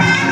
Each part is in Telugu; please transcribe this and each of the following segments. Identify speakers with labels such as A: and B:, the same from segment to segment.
A: అమ్మ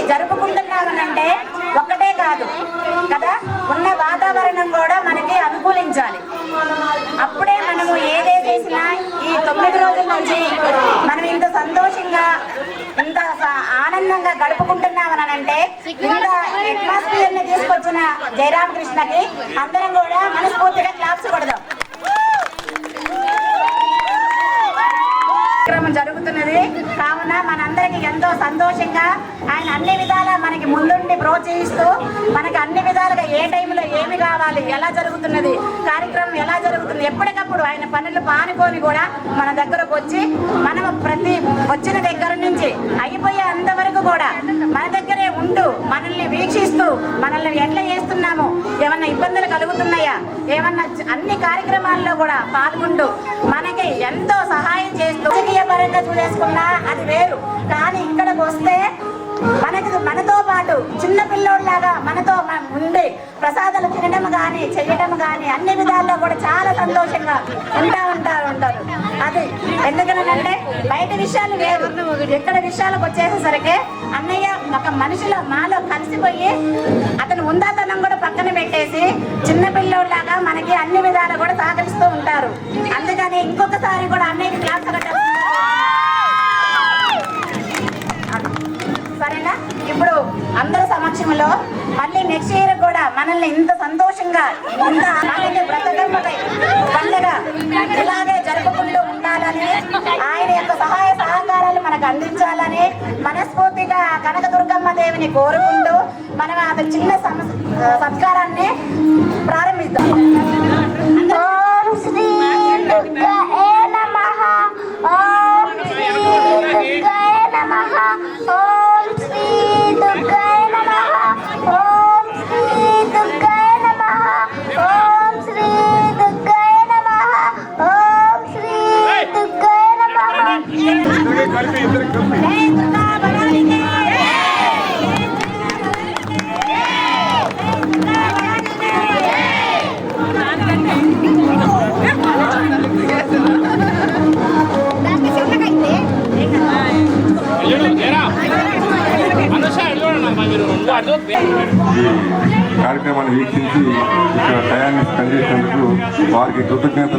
B: జరుపుకుంటున్నామనంటే ఒక్కటే కాదు. కదా? ఉన్న వాతావరణం కూడా మనకి అనుకూలించాలి. అప్పుడే మనము ఏదే చేసినా ఈ తొమ్మిది రోజుల నుంచి మనం ఇంత సంతోషంగా ఇంత ఆనందంగా గడుపుకుంటున్నామనంటే ఇంత అట్మాస్ఫియర్ని తీసుకొచ్చిన జయరామకృష్ణకి అందరం కూడా మనస్ఫూర్తిగా క్లాప్స్ కొడదాం. జరుగుతుంది ఉన్నది కావున మనందరికి ఎంతో సంతోషంగా ఆయన అన్ని విధాలా మనకి ముందుండి ప్రోత్సహిస్తూ మనకి అన్ని విధాలుగా ఏ టైంలో ఏమి కావాలి ఎలా జరుగుతున్నది కార్యక్రమం ఎలా జరుగుతుంది ఎప్పటికప్పుడు ఆయన పనులు పానుకొని కూడా మన దగ్గరకు వచ్చి మనం ప్రతి వచ్చిన దగ్గర నుంచి అయిపోయే అంతవరకు కూడా మన దగ్గరే ఉంటూ మనల్ని వీక్షిస్తూ మనల్ని ఎట్లా చేస్తున్నాము ఏమన్నా ఇబ్బందులు కలుగుతున్నాయా ఏమన్నా అన్ని కార్యక్రమాల్లో కూడా పాల్గొంటూ మనకి ఎంతో సహాయం చేస్తూ రాజకీయ పరంగా చేసుకున్నా అది వేరు. కానీ ఇక్కడికి వస్తే మనకి మనతో పాటు చిన్న పిల్లోడ్లాగా మనతో ఉండి ప్రసాదాలు తినడం కానీ చెయ్యడం కానీ అన్ని విధాల్లో కూడా చాలా సంతోషంగా ఉంటా ఉంటారు ఉంటారు. అది ఎందుకనంటే బయట విషయాలు వేరు. ఎక్కడ విషయాలకు వచ్చేసేసరికి అన్నయ్య ఒక మనిషిలో మాలో కలిసిపోయి అతను ఉందాతనం కూడా పక్కన పెట్టేసి చిన్న పిల్లోడ్లాగా మనకి అన్ని విధాలు కూడా సహకరిస్తూ ఉంటారు. అందుకని ఇంకొకసారి కూడా అన్నయ్యకి క్లాస్ సరేనా నెక్స్ట్ ఇయర్ కూడా మనల్ని ఇంత సంతోషంగా ఇంత మనకి బ్రతకమ్మకై పండుగ ఇలాగే జరుపుకుంటూ ఉండాలని ఆయన యొక్క సహాయ సహకారాలు మనకు అందించాలని మనస్ఫూర్తిగా కనకదుర్గమ్మ దేవిని కోరుకుంటూ మనం అతని చిన్న సమ- సత్కారాన్ని ప్రారంభిద్దాం.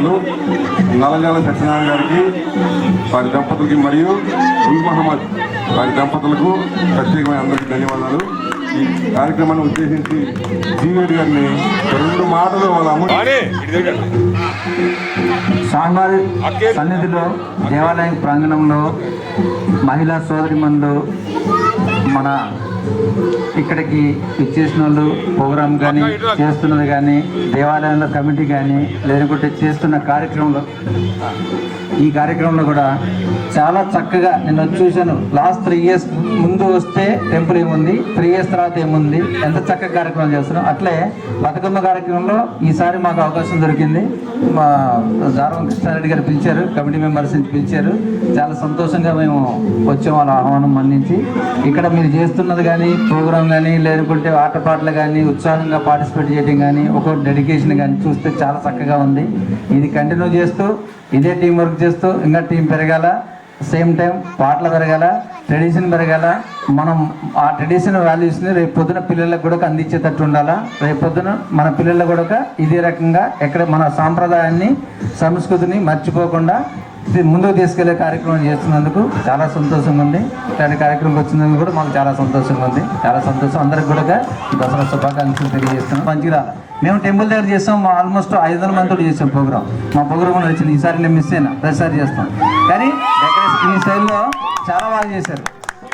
C: కృతజ్ఞతలు నల్లజాల సత్యనారాయణ గారికి వారి దంపతులకి మరియు గుల్ మహమ్మద్ వారి దంపతులకు ప్రత్యేకమైన అందరికీ ధన్యవాదాలు. ఈ కార్యక్రమాన్ని ఉద్దేశించి జీవేడి గారిని రెండు మాటలు వాళ్ళ అమ్మ
D: స్వామివారి సన్నిధిలో దేవాలయం ప్రాంగణంలో మహిళా సోదరిమణులు మన ఇక్కడికి ఇచ్చేసిన వాళ్ళు ప్రోగ్రామ్ కానీ చేస్తున్నది కానీ దేవాలయంలో కమిటీ కానీ లేకుంటే చేస్తున్న కార్యక్రమంలో ఈ కార్యక్రమంలో కూడా చాలా చక్కగా నేను చూశాను. లాస్ట్ త్రీ ఇయర్స్ ముందు వస్తే టెంపుల్ ఏముంది? త్రీ ఇయర్స్ తర్వాత ఏముంది? ఎంత చక్కగా కార్యక్రమం చేస్తున్నాం అట్లే బతుకమ్మ కార్యక్రమంలో ఈసారి మాకు అవకాశం దొరికింది. మా జారవం కృష్ణారెడ్డి గారు పిలిచారు. కమిటీ మెంబర్స్ పిలిచారు. చాలా సంతోషంగా మేము వచ్చాం వాళ్ళ ఆహ్వానం మన్నించి. ఇక్కడ మీరు చేస్తున్నది కానీ ప్రోగ్రామ్ కానీ లేకుంటే ఆటపాటలు కానీ ఉత్సాహంగా పార్టిసిపేట్ చేయడం కానీ ఒక డెడికేషన్ కానీ చూస్తే చాలా చక్కగా ఉంది. ఇది కంటిన్యూ చేస్తూ ఇదే టీం వర్క్ చేస్తూ ఇంకా టీం పెరగాల. సేమ్ టైం పాటలు పెరగాల ట్రెడిషన్ పెరగాల మనం ఆ ట్రెడిషన్ వాల్యూస్ని రేపు పొద్దున పిల్లలకు కూడా అందించేటట్టు ఉండాలా. రేపు పొద్దున మన పిల్లలకు కూడా ఇదే రకంగా ఎక్కడ మన సాంప్రదాయాన్ని సంస్కృతిని మర్చిపోకుండా ముందుకు తీసుకెళ్ళే కార్యక్రమం చేస్తున్నందుకు చాలా సంతోషంగా ఉంది. ఇలాంటి కార్యక్రమం వచ్చినందుకు కూడా మాకు చాలా సంతోషంగా ఉంది. చాలా సంతోషం. అందరికి కూడా దసరా శుభాకాంక్షలు తెలియజేస్తున్నాం. మంచిగా మేము టెంపుల్ దగ్గర చేస్తాం మా ఆల్మోస్ట్ ఐదు వందల మందితో చేసాం ప్రోగ్రామ్ మా ప్రోగ్రామ్ కూడా వచ్చింది ఈసారి నేను మిస్ అయినా ప్రతిసారి చేస్తాం. కానీ ఈ స్టైల్లో చాలా బాగా చేశారు.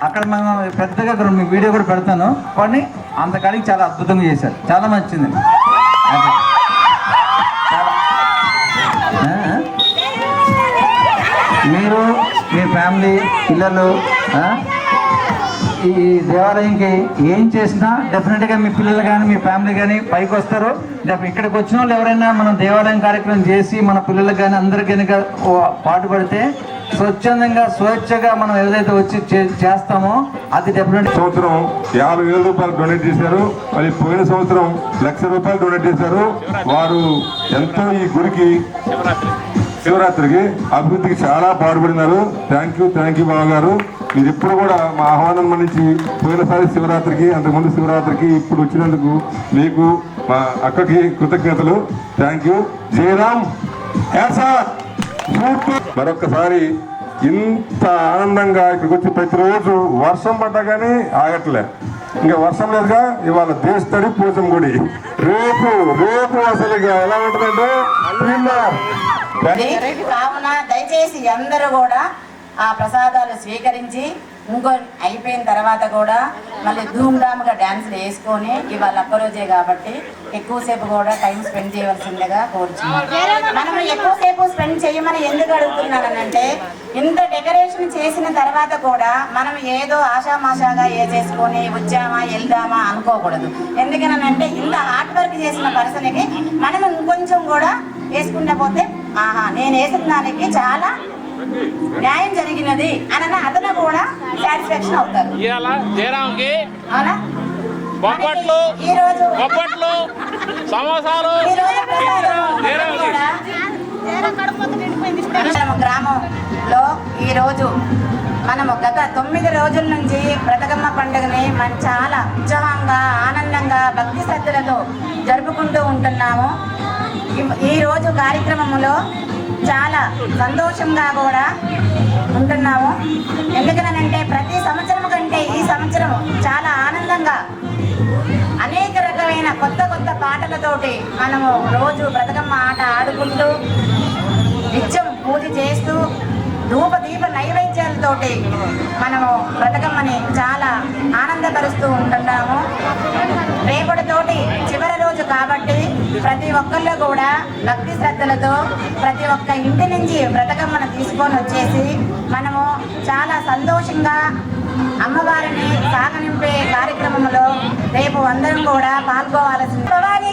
D: అక్కడ మనం పెద్దగా అక్కడ మీకు వీడియో కూడా పెడతాను. కానీ అంతకాడికి చాలా అద్భుతంగా చేశారు. చాలా మంచిది చాలా మీరు మీ ఫ్యామిలీ పిల్లలు ఈ దేవాలయంకి ఏం చేసినా డెఫినెట్గా మీ పిల్లలు కానీ మీ ఫ్యామిలీ కానీ పైకి వస్తారు. ఇక్కడికి వచ్చిన వాళ్ళు ఎవరైనా మనం దేవాలయం కార్యక్రమం చేసి మన పిల్లలకు కానీ అందరికీ కనుక పాటుపడితే స్వచ్ఛందంగా స్వేచ్ఛగా మనం ఏదైతే వచ్చి చే- చేస్తామో అది డెఫినెట్
C: సంవత్సరం యాభై వేల రూపాయలు డొనేట్ చేశారు. మరి పోయిన సంవత్సరం లక్ష రూపాయలు డొనేట్ చేశారు. వారు ఎంతో ఈ గురికి శివరాత్రికి అభివృద్ధికి చాలా పాటుపడినారు thank you thank you Babu గారు. మీరు ఇప్పుడు కూడా మా ఆహ్వానం మన్నించి పోయినసారి శివరాత్రికి అంతకుముందు శివరాత్రికి ఇప్పుడు వచ్చినందుకు మీకు మా అక్కకి కృతజ్ఞతలు. థ్యాంక్ యూ జయరామ్ మరొకసారి ఇంత ఆనందంగా ఇక్కడికి వచ్చి ప్రతిరోజు వర్షం పడ్డా కానీ ఆగట్లే. ఇంకా వర్షం లేదుగా ఇవాళ దేశతడి పూజం గుడి. రేపు రేపు అసలు ఇక ఎలా ఉంటుందంటే
B: కావున దయచేసి అందరూ కూడా ఆ ప్రసాదాలు స్వీకరించి ఇంకో అయిపోయిన తర్వాత కూడా మళ్ళీ ధూమ్ధామ్గా డ్యాన్సులు వేసుకొని ఇవాళ ఒక్కరోజే కాబట్టి ఎక్కువసేపు కూడా టైం స్పెండ్ చేయవలసిందిగా కోరుచున్నాం మనం ఎక్కువసేపు స్పెండ్ చేయమని ఎందుకు అడుగుతున్నానంటే ఇంత డెకరేషన్ చేసిన తర్వాత కూడా మనం ఏదో ఆషామాషాగా ఏ చేసుకొని వచ్చామా వెళ్దామా అనుకోకూడదు. ఎందుకనంటే ఇంత హార్డ్ వర్క్ చేసిన పర్సన్కి మనం ఇంకొంచెం కూడా వేసుకుంటే పోతే ఆహా నేను వేసిన దానికి చాలా న్యాయం జరిగినది అని అతను కూడా సాటిస్ఫాక్షన్ అవుతారు.
E: ఇవాళ జయరాంకి
B: అవునా?
E: బొబ్బట్లు
B: ఈ రోజు
E: బొబ్బట్లు సమోసాలు
B: గ్రామంలో ఈ రోజు మనము గత తొమ్మిది రోజుల నుంచి బ్రతకమ్మ పండుగని మనం చాలా ఉత్సాహంగా ఆనందంగా భక్తి శ్రద్ధలతో జరుపుకుంటూ ఉంటున్నాము. ఈ రోజు కార్యక్రమంలో చాలా సంతోషంగా కూడా ఉంటున్నాము. ఎందుకనంటే ప్రతి సంవత్సరం కంటే ఈ సంవత్సరం చాలా ఆనందంగా అనేక రకమైన కొత్త కొత్త పాటలతోటి మనము రోజు బ్రతకమ్మ ఆట ఆడుకుంటూ నిత్యం పూజ చేస్తూ ధూప దీప నైవేద్యాలతోటి మనము బ్రతకమ్మని చాలా ఆనంద ఉంటున్నాము రేపటితోటి చివరి రోజు కాబట్టి ప్రతి ఒక్కళ్ళు కూడా భక్తి శ్రద్ధలతో ప్రతి ఒక్క ఇంటి నుంచి బ్రతకమ్మను తీసుకొని వచ్చేసి మనము చాలా సంతోషంగా అమ్మవారిని సాగనింపే కార్యక్రమంలో రేపు అందరం కూడా పాల్గొవాల్సింది. భవానీ